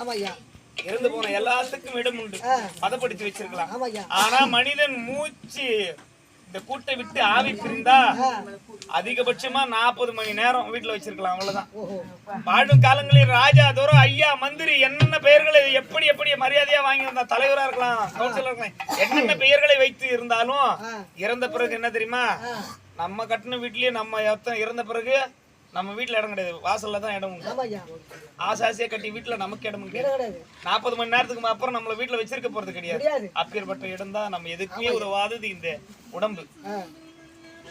ஆமாய்யா. இறந்து போன எல்லாத்துக்கும் இடம் உண்டு. பதப்படுத்தி வச்சிருக்கலாம். ஆனா மனிதன் மூச்சு இந்த கூட்டை விட்டு ஆவி பிரிந்தா. அதிகபட்சமா நாற்பது மணி நேரம் வீட்டுல வச்சிருக்கலாம் அவ்வளவுதான். வாழும் காலங்களில் ராஜா தோறும் ஐயா மந்திரி என்னென்ன பெயர்களை எப்படி எப்படி மரியாதையா வாங்கி வந்தா தலைவரா இருக்கலாம் கவுன்சிலரா இருக்கலாம். என்னென்ன பெயர்களை வைத்து இருந்தாலும். இறந்த பிறகு என்ன தெரியுமா. நம்ம கட்டின வீட்லயே நம்ம இறந்த பிறகு நம்ம வீட்டுல இடம் கிடையாது. வாசல்ல தான் இடம். உண்டு ஆமாய்யா ஆசாசியா கட்டி வீட்டுல நமக்கு இடம் கிடையாது. நாற்பது மணி நேரத்துக்கு அப்புறம் நம்மள வீட்டுல வச்சிருக்க போறது கிடையாது. அப்பேற்பட்ட இடம் தான் நம்ம எதுக்குமே உதவாதது இந்த உடம்பு.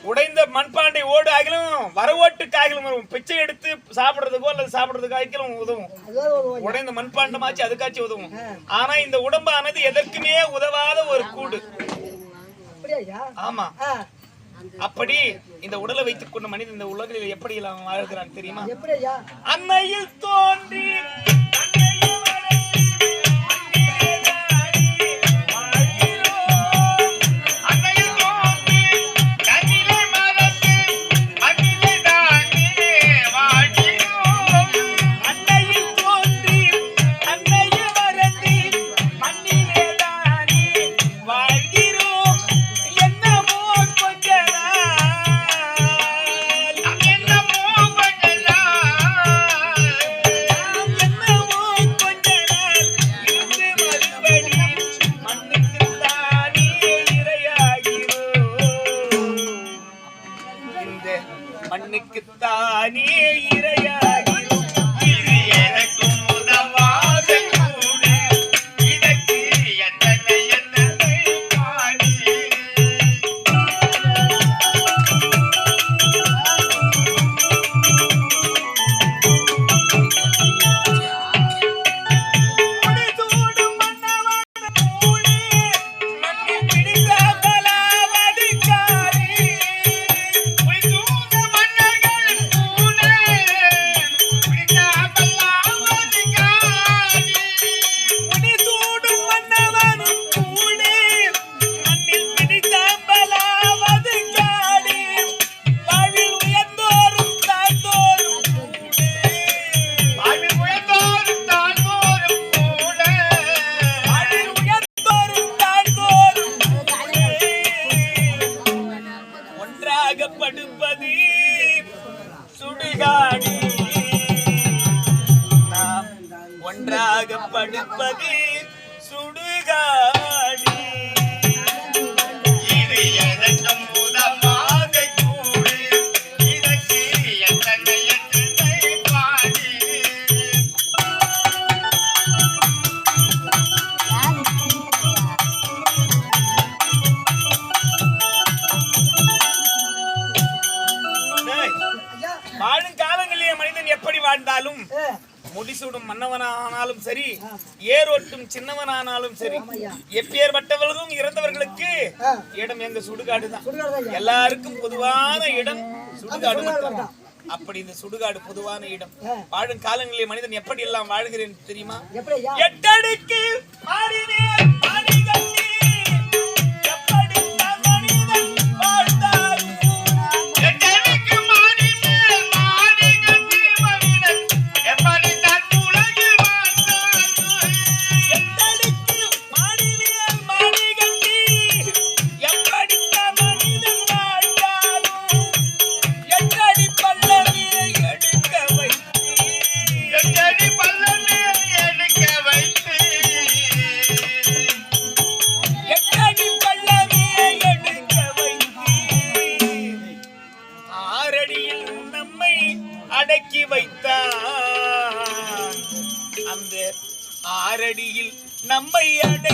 உடைந்த மண்பாண்டை ஓடு ஆகிலும் வரவோட்டுக்கு ஆகிலும் வரும். பிச்சை எடுத்து சாப்பிடுறதுக்கோ அல்லது சாப்பிடுறதுக்கோ ஆகிலும் உதவும் உடைந்த மண்பாண்டமாச்சு அதுக்காச்சும் உதவும். ஆனா இந்த உடம்பானது எதற்குமே உதவாத ஒரு கூடு. ஆமா. அப்படி இந்த உடலை வைத்துக் கொண்ட மனிதன் இந்த உலகில் எப்படி எல்லாம் வாழ்கிறான் தெரியுமா? அன்னையில் தோன்றி மண்ணுக்குத்தானே இறை ஒன்றாக படுப்பது சுடுகாடு. முடிசூடும் மன்னவனானாலும் சரி ஏரோட்டும் சின்னவனானாலும் சரி. எப்பேற்பட்டவர்களும் இறந்தவர்களுக்கு. இடம் எங்க சுடுகாடுதான் சுடுகாடு எல்லாருக்கும் பொதுவான இடம் சுடுகாடு மட்டும்தான். அப்படி இந்த சுடுகாடு பொதுவான இடம். வாழும் காலங்களிலே மனிதன் எப்படி எல்லாம் வாழ்கிறேன் தெரியுமா? எட்டடுக்கு ஆறடியில் நம்மை அடை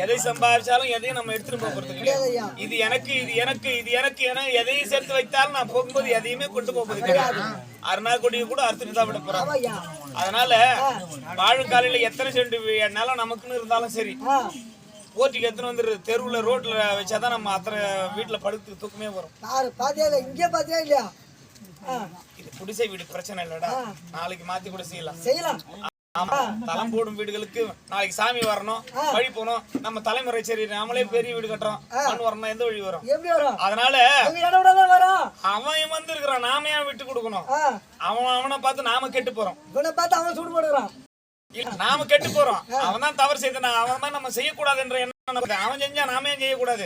எதை சம்பாதிச்சாலும் எதையும் நம்ம எடுத்துட்டு போக போறது கிடையாது. கிடையாது ஐயா இது எனக்கு இது எனக்கு இது எனக்கு என எதையும் சேர்த்து வைத்தாலும் நான் போகும்போது எதையுமே கொண்டு போவது கிடையாது. அருணா கொடியை கூட அறுத்துட்டு தான் விட ஐயா அதனால வாழும் காலையில எத்தனை சென்ட் நிலம் நமக்குன்னு இருந்தாலும் சரி போட்டிக்கு எத்தனை வந்துரு தெருவுல ரோட்ல வச்சாதான் நம்ம அத்தனை வீட்டுல படுத்து தூக்கமே வரும். பாரு பாத்தியா இல்லை? இங்கே பாத்தியா இல்லையா? ஆ. இது குடிசை வீடு பிரச்சனை இல்லடா. நாளைக்கு மாத்தி கூட செய்யலாம். செய்யலாம். ஆமா தளம் போடும் வீடுகளுக்கு நாளைக்கு சாமி வரணும் வழி போகணும். நம்ம தலைமுறை சரி நாமளே பெரிய வீடு கட்டுறோம். மண் வரணும் எந்த வழி வரும்? அதனால அவன் வந்து இருக்கிறான் நாம ஏன் விட்டு கொடுக்கணும்? அவன் அவனை பார்த்து நாம கெட்டு போறோம். இவனை பார்த்து அவன் சூடு போடுறான் நாம கெட்டு போறோம். அவன் தான் தவறு செய்தான் அவன் தான் நம்ம செய்யக்கூடாது என்ற எண்ணம். அவன் செஞ்சா நாம செய்யக்கூடாது.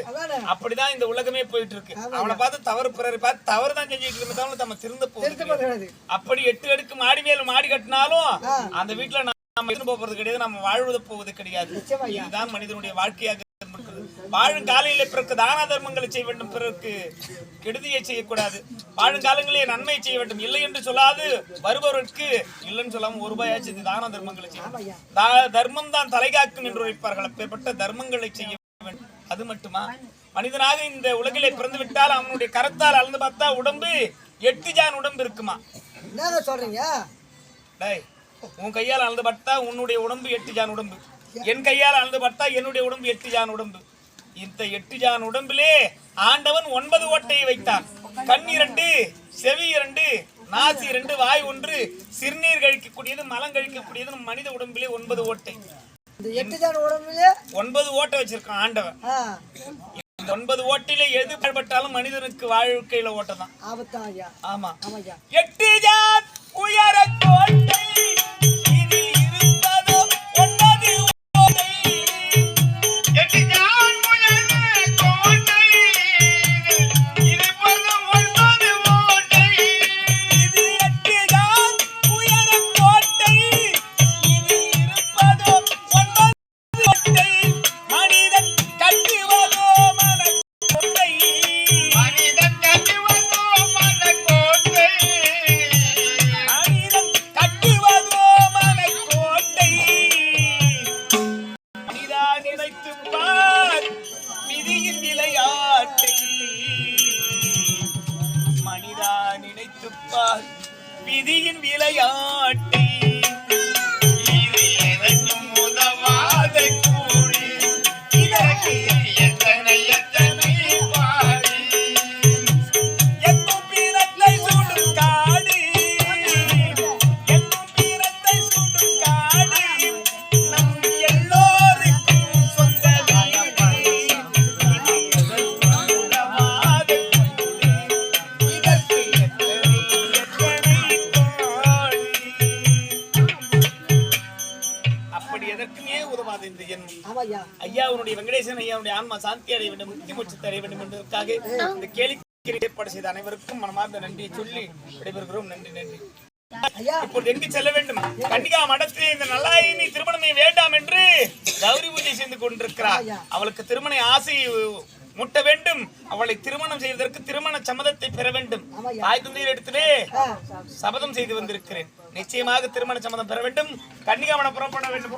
அப்படிதான் இந்த உலகமே போயிட்டு இருக்கு அவனை பார்த்து தவறு பிறரை பார்த்து தவறு தான் செஞ்சுட்டு தவிர நம்ம திருந்த போகிறது அப்படி எட்டு அடுக்கு மாடி மேல் மாடி கட்டினாலும் அந்த வீட்டுல நம்ம இருந்து போறது கிடையாது. நம்ம வாழ்வது போவது கிடையாது. இதுதான் மனிதனுடைய வாழ்க்கையாக இருக்கிறது வாழும் காலையில பிறகு தான தர்மங்களை செய்ய வேண்டும் பிறருக்கு கெடுதியை செய்யக்கூடாது. வாழும் காலங்களிலே நன்மை செய்ய வேண்டும். இல்லை என்று சொல்லாது வருபவருக்கு இல்லைன்னு சொல்லாம ஒரு ரூபாயாச்சும் இது தான தர்மங்களை தா- தர்மம் தான் தலைகாக்கும் என்று உரைப்பார்கள். அப்பேற்பட்ட தர்மங்களை செய்ய வேண்டும். அது மட்டுமா? மனிதனாக இந்த உலகிலே பிறந்து விட்டால் அவனுடைய கரத்தால் அளந்து பார்த்தா உடம்பு எட்டு ஜான் உடம்பு இருக்குமா? என்னங்க சொல்றீங்க? டேய் உன் கையால் அளந்து பார்த்தா உன்னுடைய உடம்பு எட்டு ஜான் உடம்பு என் கையால் அளந்து பார்த்தா என்னுடைய உடம்பு எட்டு ஜான் உடம்பு. இந்த எட்டு ஜான் உடம்பிலே ஆண்டவன் ஒன்பது ஓட்டையை வைத்தான். கண் இரண்டு செவி இரண்டு நாசி இரண்டு வாய் ஒன்று சிறுநீர் கழிக்கக்கூடியது மலம் கழிக்கக்கூடியது மனித உடம்பிலே ஒன்பது ஓட்டை. இந்த எட்டு ஜான் உடம்புலயே ஒன்பது ஓட்டை வச்சிருக்கான் ஆண்டவன். ஒன்பது ஓட்டில எது பயன்பட்டாலும் மனிதனுக்கு வாழ்க்கையில ஓட்டை தான். ஆபத்தான் ஐயா ஆமா. ஆமா எட்டு ஜான் உயர கோட்டை வெங்கடேசன் ஐயாவுடைய ஆன்மா சாந்தி அடைய வேண்டும் முக்தி மோட்சத்தை அடைய வேண்டும் என்பதற்காக இந்த கேளிக்கை ஏற்பாடு செய்த அனைவருக்கும் மனமார்ந்த நன்றியை சொல்லி விடைபெறுகிறோம். நன்றி நன்றி. எங்கு செல்ல வேண்டும். கன்னிகா மடத்தில் இந்த நல்லாயினி திருமணமே வேண்டாம் என்று கௌரி பூஜை செய்து கொண்டிருக்கிறார். அவளுக்கு திருமண ஆசை முட்ட வேண்டும். அவளை திருமணம் செய்வதற்கு திருமண சம்மதத்தை பெற வேண்டும். தாய் தந்தையர் இடத்திலே ஆ சபதம் செய்து வந்திருக்கிறேன். நிச்சயமாக திருமண சம்மதம் பெற வேண்டும். கன்னிகா மடம் புறப்பட வேண்டும்.